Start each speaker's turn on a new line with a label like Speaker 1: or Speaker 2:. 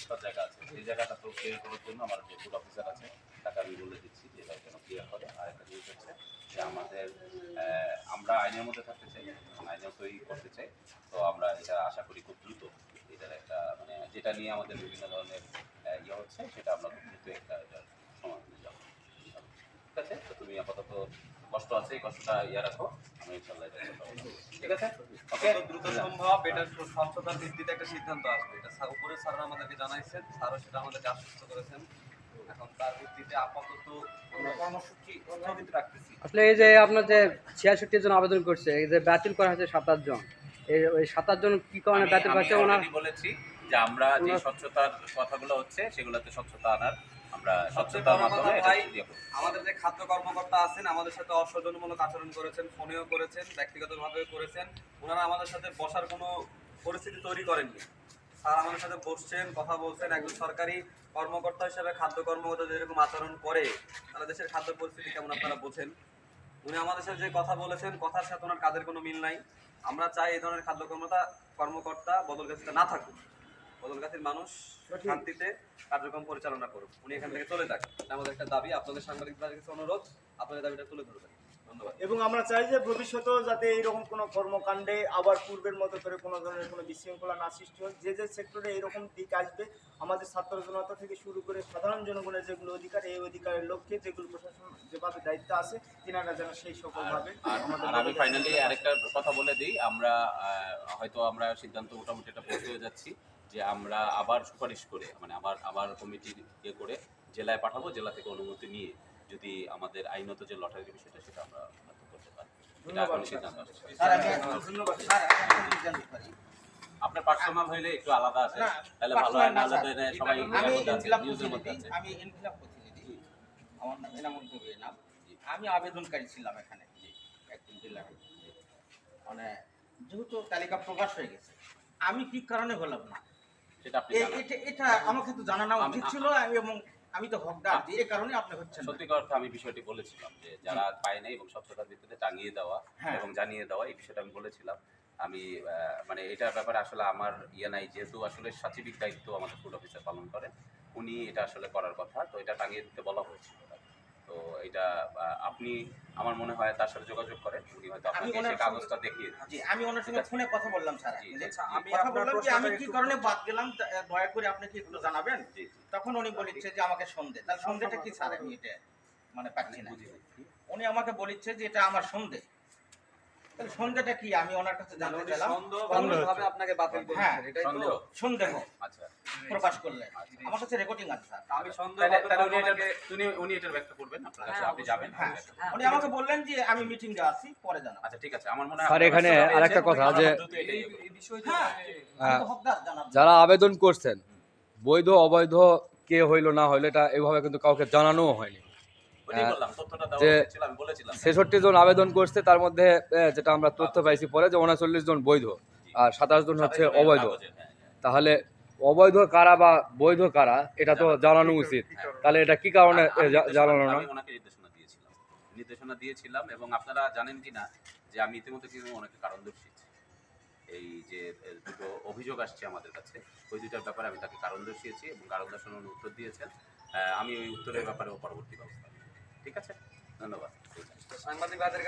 Speaker 1: স্বচ্ছতার জায়গা আছে। সেই জায়গাটা তো ক্লিয়ার করার জন্য আমার যে ফুড অফিসার আছে, তাকে আমি বলে দিচ্ছি যে এটা যেন ক্লিয়ার করে আর একটা জিনিস হচ্ছে যে আমাদের আমরা আইনের মধ্যে থাকতে চাই আইনের তৈরি করতে চাই। তো আমরা এটা আশা করি খুব দ্রুত এটার একটা মানে যেটা নিয়ে আমাদের বিভিন্ন ধরনের ইয়ে হচ্ছে, সেটা আমরা খুব দ্রুত একটা এটার সমাধানে যাব। ঠিক আছে? তো তুমি আপাতত কষ্ট আছে, এই কষ্টটা ইয়ে রাখো। আমি ইনশাল্লাহ এটা চেষ্টা করব। ঠিক আছে? ওকে
Speaker 2: দ্রুত সম্ভব এটার স্বচ্ছতার ভিত্তিতে একটা সিদ্ধান্ত আসবে। এটা উপরে স্যাররা আমাদেরকে জানাইছেন। স্যারও সেটা আমাদেরকে আশ্বস্ত করেছেন। এখন তার ভিত্তিতে আপাতত আমরা কর্মসূচি স্থগিত রাখতেছি।
Speaker 3: আসলে এই যে আপনার যে ছিয়াষট্টি জন আবেদন করছে এই যে বাতিল করা হয়েছে সাতাশ জন এই ওই সাতাশ জন কি কারণে বাতিল করছে? ওনার
Speaker 1: বলেছি যে আমরা যে স্বচ্ছতার কথাগুলো হচ্ছে সেগুলোতে স্বচ্ছতা আনার আমরা স্বচ্ছতার মাধ্যমে
Speaker 2: কথা
Speaker 1: এটা
Speaker 2: ভাই,
Speaker 1: করব।
Speaker 2: আমাদের যে খাদ্য কর্মকর্তা আছেন আমাদের সাথে অসৌজন্যমূলক আচরণ করেছেন ফোনেও করেছেন ব্যক্তিগতভাবে করেছেন। ওনারা আমাদের সাথে বসার কোনো পরিস্থিতি তৈরি করেননি। স্যার আমাদের সাথে বসছেন কথা বলছেন। একজন সরকারি কর্মকর্তা হিসেবে খাদ্য কর্মকর্তা যেরকম আচরণ করে তাহলে দেশের খাদ্য পরিস্থিতি কেমন আপনারা বোঝেন? উনি আমাদের সাথে যে কথা বলেছেন কথার সাথে ওনার কাজের কোনো মিল নাই। আমরা চাই এই ধরনের খাদ্য কর্মতা কর্মকর্তা বদল না থাকুক। বদলগাছির মানুষ শান্তিতে কার্যক্রম পরিচালনা করুক। উনি এখান থেকে চলে যাক। আমাদের একটা দাবি। আপনাদের সাংবাদিকদের কাছে অনুরোধ আপনাদের দাবিটা তুলে ধরবেন।
Speaker 4: এবং আমরা চাই যে ভবিষ্যতেও যাতে এইরকম কোনো কর্মকাণ্ডে আবার পূর্বের মতো করে কোনো ধরনের কোনো বিশৃঙ্খলা না সৃষ্টি হয়। যে যে সেক্টরে এরকম দিক আসবে আমাদের ছাত্র জনতা থেকে শুরু করে সাধারণ জনগণের যেগুলো অধিকার এই অধিকারের লক্ষ্যে যেগুলো প্রশাসন যেভাবে দায়িত্ব আছে তিনারা যেন সেই সকলভাবে
Speaker 1: আর আমি ফাইনালি আরেকটা কথা বলে দিই। আমরা আহ, হয়তো আমরা সিদ্ধান্ত মোটামুটি এটা পৌঁছে যাচ্ছি। যে আমরা আবার সুপারিশ করে মানে আবার আবার কমিটির ইয়ে করে জেলায় পাঠাবো জেলা থেকে অনুমতি নিয়ে যদি আমাদের আইনত যে লটারির বিষয়টা সেটা আমরা করতে পারি। এটা এখন সিদ্ধান্ত আপনার পার্সোনাল হইলে একটু আলাদা আছে। তাহলে ভালো হয় না হলে সবাই
Speaker 5: আমি
Speaker 1: ইয়ের মধ্যে আছে,
Speaker 5: ইনকিলাব
Speaker 1: নিউজের মধ্যে আছে।
Speaker 5: আমি ইনকিলাব প্রতিনিধি। আমার নাম এনামুল কবির নাম। আমি আবেদনকারী ছিলাম এখানে। মানে যেহেতু তালিকা প্রকাশ হয়ে গেছে আমি কি কারণে হলাম না?
Speaker 1: সেটা আপনি
Speaker 5: এটা এটা আমাকে জানানো উচিত ছিল এবং আমি তো হকদার এই কারণে আপনি হচ্ছেন না।
Speaker 1: সত্যিকার আমি বিষয়টি বলেছিলাম যে যারা পায় নাই এবং স্বচ্ছতার ভিত্তিতে টাঙিয়ে দেওয়া
Speaker 5: হ্যাঁ।
Speaker 1: এবং জানিয়ে দেওয়া এই বিষয়টা আমি বলেছিলাম আমি আহ, মানে এটার ব্যাপারে আসলে আমার ইয়ে নাই যেহেতু আসলে সাচিবিক দায়িত্ব আমাদের ফুড অফিসার পালন করেন উনি এটা আসলে করার কথা তো এটা টাঙিয়ে দিতে বলা হয়েছিল। তো এটা আপনি আমার মনে হয় তার সাথে যোগাযোগ করেন উনি হয়তো আপনাকে সেই কাগজটা দেখিয়ে
Speaker 5: জি আমি ওনার সঙ্গে ফোনে কথা বললাম স্যার।
Speaker 1: জি, আচ্ছা,
Speaker 2: আমি
Speaker 5: কথা বললাম যে আমি কি কারণে বাদ গেলাম দয়া করে আপনি কি একটু জানাবেন? তখন উনি বলেছে যে আমাকে সন্ধে তাহলে সন্ধ্যেটা কি স্যার? আমি এটা মানে পাচ্ছি না। উনি আমাকে বলেছে যে এটা আমার সন্ধে। কি? আমি ওনার কাছে জানতে
Speaker 2: উনি
Speaker 5: চাইলাম।
Speaker 2: সন্দেহভাবে আপনাকে বাতিল
Speaker 5: হ্যাঁ,
Speaker 2: করেছেন এটাই তো
Speaker 5: সন্দেহ।
Speaker 1: আচ্ছা।
Speaker 5: প্রকাশ করলেন
Speaker 1: আচ্ছা।
Speaker 5: আমার কাছে রেকর্ডিং আছে স্যার।
Speaker 2: আমি সন্দেহ
Speaker 1: উনি এটা উনি উনি এটার ব্যাখ্যা করবেন আপনার কাছে আপনি যাবেন।
Speaker 5: হ্যাঁ
Speaker 1: হ্যাঁ।
Speaker 5: উনি আমাকে বললেন যে আমি মিটিং এ আছি পরে জানাব।
Speaker 1: আচ্ছা ঠিক আছে। আমার মনে হয়
Speaker 3: স্যার, এখানে আরেকটা কথা যে-
Speaker 5: হ্যাঁ
Speaker 3: যারা আবেদন করছেন বৈধ অবৈধ কে হইল না হইল এটা এভাবে কিন্তু কাউকে জানানোও হয়নি
Speaker 1: ওইটাই বললাম, তথ্যটা দেওয়া
Speaker 3: যে-। ছেষট্টি জন আবেদন করছে তার মধ্যে যেটা আমরা তথ্য পাইছি পরে যে উনচল্লিশ জন বৈধ আর সাতাশ জন হচ্ছে অবৈধ।
Speaker 1: হ্যাঁ, হ্যাঁ।
Speaker 3: তাহলে অবৈধ কারা বা বৈধ কারা এটা তো জানানো উচিত। তাহলে এটা কি কারণে জানানো না?
Speaker 1: নির্দেশনা দিয়েছিলাম। এবং আপনারা জানেন কি না যে আমি ইতিমধ্যে কিন্তু অনেকে কারণ দর্শিয়েছি। এই যে দুটো অভিযোগ আসছে আমাদের কাছে ওই দুটার ব্যাপারে আমি তাকে কারণ দর্শিয়েছি এবং কারণ দর্শানোর উত্তর দিয়েছেন। আমি ওই উত্তরের ব্যাপারেও পরবর্তী ব্যবস্থা। ঠিক আছে? ধন্যবাদ।
Speaker 2: সাংবাদিক